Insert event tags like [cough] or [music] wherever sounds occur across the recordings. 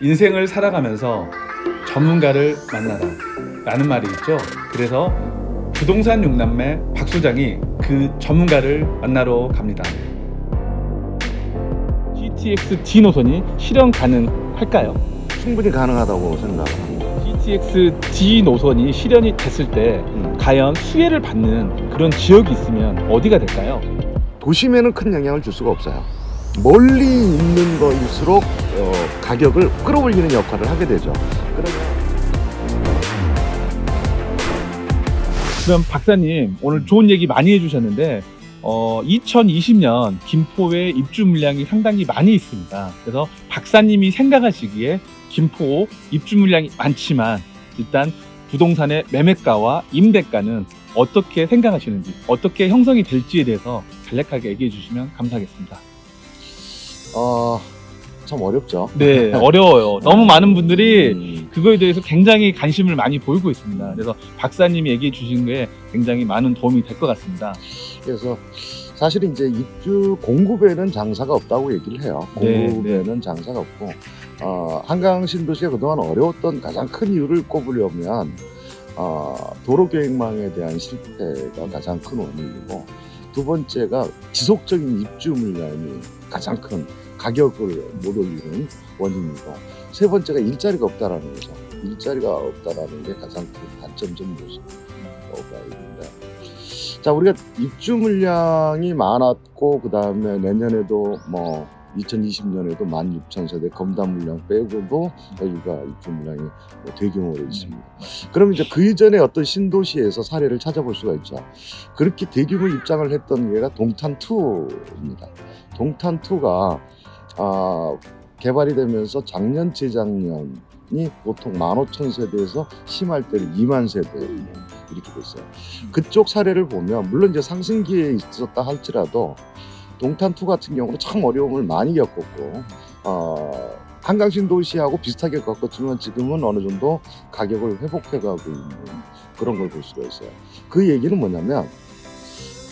인생을 살아가면서 전문가를 만나라 라는 말이 있죠. 그래서 부동산 육남매 박 소장이 그 전문가를 만나러 갑니다. GTX D 노선이 실현 가능할까요? 충분히 가능하다고 생각합니다. GTX D 노선이 실현이 됐을 때 음. 과연 수혜를 받는 그런 지역이 있으면 어디가 될까요? 도심에는 큰 영향을 줄 수가 없어요. 멀리 있는 거일수록 어, 가격을 끌어올리는 역할을 하게 되죠. 그러면 그럼 박사님 오늘 좋은 얘기 많이 해주셨는데 어, 2020년 김포의 입주 물량이 상당히 많이 있습니다. 그래서 박사님이 생각하시기에 김포 입주 물량이 많지만 일단 부동산의 매매가와 임대가는 어떻게 생각하시는지 어떻게 형성이 될지에 대해서 간략하게 얘기해 주시면 감사하겠습니다. 어, 참 어렵죠. 네 [laughs] 어려워요. 너무 많은 분들이 음, 그거에 대해서 굉장히 관심을 많이 보이고 있습니다. 그래서 박사님이 얘기해 주신 게 굉장히 많은 도움이 될 것 같습니다. 그래서 사실은 이제 입주 공급에는 장사가 없다고 얘기를 해요. 네, 공급에는 장사가 없고 어, 한강 신도시가 그동안 어려웠던 가장 큰 이유를 꼽으려면 어, 도로 계획망에 대한 실패가 가장 큰 원인이고 두 번째가 지속적인 입주 물량이 가장 큰 가격을 못 올리는 원인이고 세 번째가 일자리가 없다라는 거죠. 일자리가 없다라는 게 가장 큰 단점적 요소가 있는데 자 우리가 입주 물량이 많았고 그 다음에 내년에도 뭐 2020년에도 16,000세대 검단 물량 빼고도 여기가 입주 물량이 뭐 대규모로 있습니다. 그럼 이제 그 이전에 어떤 신도시에서 사례를 찾아볼 수가 있죠. 그렇게 대규모 입장을 했던 게가 동탄 2입니다. 동탄 2가 아, 개발이 되면서 작년 재작년이 보통 15,000 세대에서 심할 때는 2만 세대 이렇게 됐어요. 그쪽 사례를 보면 물론 이제 상승기에 있었다 할지라도 동탄 2 같은 경우는 참 어려움을 많이 겪었고 어, 한강 신 도시하고 비슷하게 겪었지만 지금은 어느 정도 가격을 회복해가고 있는 그런 걸 볼 수가 있어요. 그 얘기는 뭐냐면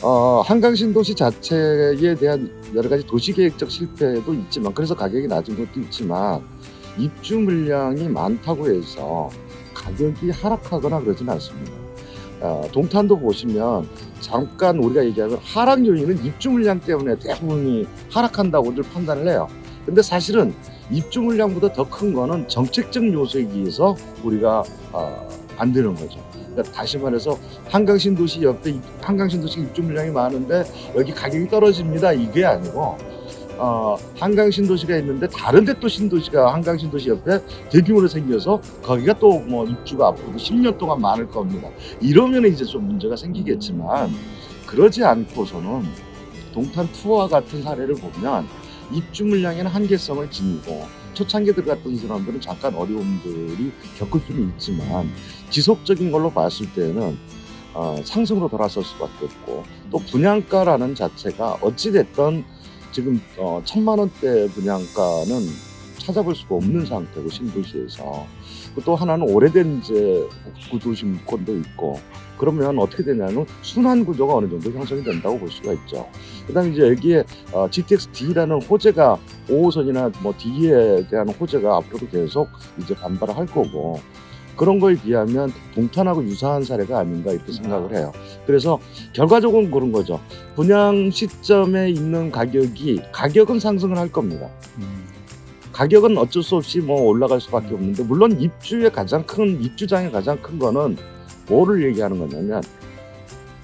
어, 한강 신도시 자체에 대한 여러 가지 도시계획적 실패도 있지만 그래서 가격이 낮은 것도 있지만 입주 물량이 많다고 해서 가격이 하락하거나 그러진 않습니다. 어, 동탄도 보시면 잠깐 우리가 얘기하면 하락 요인은 입주 물량 때문에 대부분이 하락한다고들 판단을 해요. 근데 사실은 입주 물량보다 더 큰 거는 정책적 요소에 의해서 우리가 어, 안 되는 거죠. 그러니까 다시 말해서 한강 신도시 옆에 입- 한강 신도시 입주 물량이 많은데 여기 가격이 떨어집니다. 이게 아니고 어, 한강 신도시가 있는데 다른 데 또 신도시가 한강 신도시 옆에 대규모로 생겨서 거기가 또 뭐 입주가 앞으로 10년 동안 많을 겁니다. 이러면 이제 좀 문제가 생기겠지만 그러지 않고서는 동탄 투어와 같은 사례를 보면 입주 물량에는 한계성을 지니고 초창기에 들어갔던 사람들은 잠깐 어려움들이 겪을 수는 있지만 지속적인 걸로 봤을 때는 어, 상승으로 돌아설 수밖에 없고 또 분양가라는 자체가 어찌됐든 지금 어, 천만 원대 분양가는 찾아볼 수가 없는 상태고 신도시에서 또 하나는 오래된 이제 구도심권도 있고 그러면 어떻게 되냐면 순환 구조가 어느 정도 형성이 된다고 볼 수가 있죠. 그다음에 이제 여기에 어, GTX D라는 호재가 5호선이나 뭐 D에 대한 호재가 앞으로도 계속 이제 반발을 할 거고 그런 거에 비하면 동탄하고 유사한 사례가 아닌가 이렇게 생각을 해요. 그래서 결과적으로는 그런 거죠. 분양 시점에 있는 가격이 가격은 상승을 할 겁니다. 가격은 어쩔 수 없이 뭐 올라갈 수밖에 없는데 물론 입주의 가장 큰 입주장의 가장 큰 거는 뭐를 얘기하는 거냐면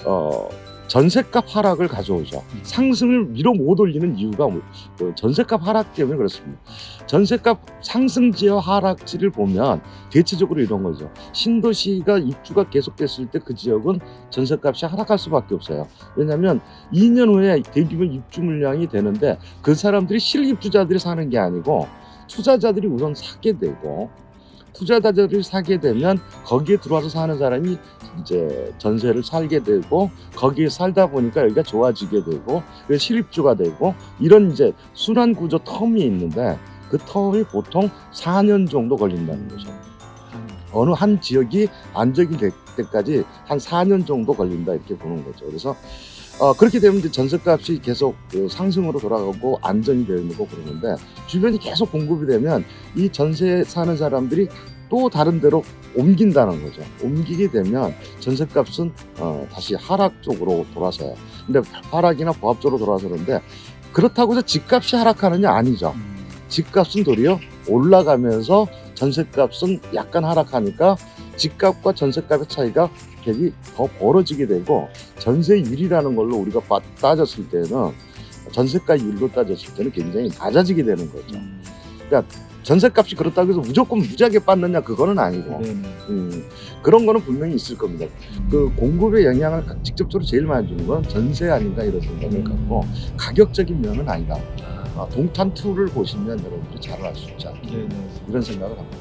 어 전세값 하락을 가져오죠. 상승을 밀어 못 올리는 이유가 뭐, 그 전세값 하락 때문에 그렇습니다. 전세값 상승지와 하락지를 보면 대체적으로 이런 거죠. 신도시가 입주가 계속됐을 때 그 지역은 전세값이 하락할 수밖에 없어요. 왜냐하면 2년 후에 대규모 입주 물량이 되는데 그 사람들이 실입주자들이 사는 게 아니고 투자자들이 우선 사게 되고 투자자들이 사게 되면 거기에 들어와서 사는 사람이 이제 전세를 살게 되고 거기에 살다 보니까 여기가 좋아지게 되고 실입주가 되고 이런 이제 순환 구조 텀이 있는데 그 텀이 보통 4년 정도 걸린다는 거죠. 어느 한 지역이 안정이 될 때까지 한 4년 정도 걸린다 이렇게 보는 거죠. 그래서 어, 그렇게 되면 이제 전세값이 계속 그 상승으로 돌아가고 안정이 되는 거 그러는데 주변이 계속 공급이 되면 이 전세 사는 사람들이 또 다른 데로 옮긴다는 거죠. 옮기게 되면 전세값은 어, 다시 하락 쪽으로 돌아서요. 근데 하락이나 보합 쪽으로 돌아서는데 그렇다고 해서 집값이 하락하느냐 아니죠. 집값은 도리어 올라가면서 전세값은 약간 하락하니까 집값과 전세값의 차이가 갭이 더 벌어지게 되고 전세율이라는 걸로 우리가 빠- 따졌을 때는 전세가율로 따졌을 때는 굉장히 낮아지게 되는 거죠. 전세값이 그렇다고 해서 무조건 무지하게 빠느냐 그거는 아니고 네네. 음, 그런 거는 분명히 있을 겁니다. 그 공급에 영향을 직접적으로 제일 많이 주는 건 전세 아닌가 이런 생각을 갖고 가격적인 면은 아니다. 아, 동탄 2를 보시면 여러분들이 잘 알 수 있지 않나 네네. 이런 생각을 합니다.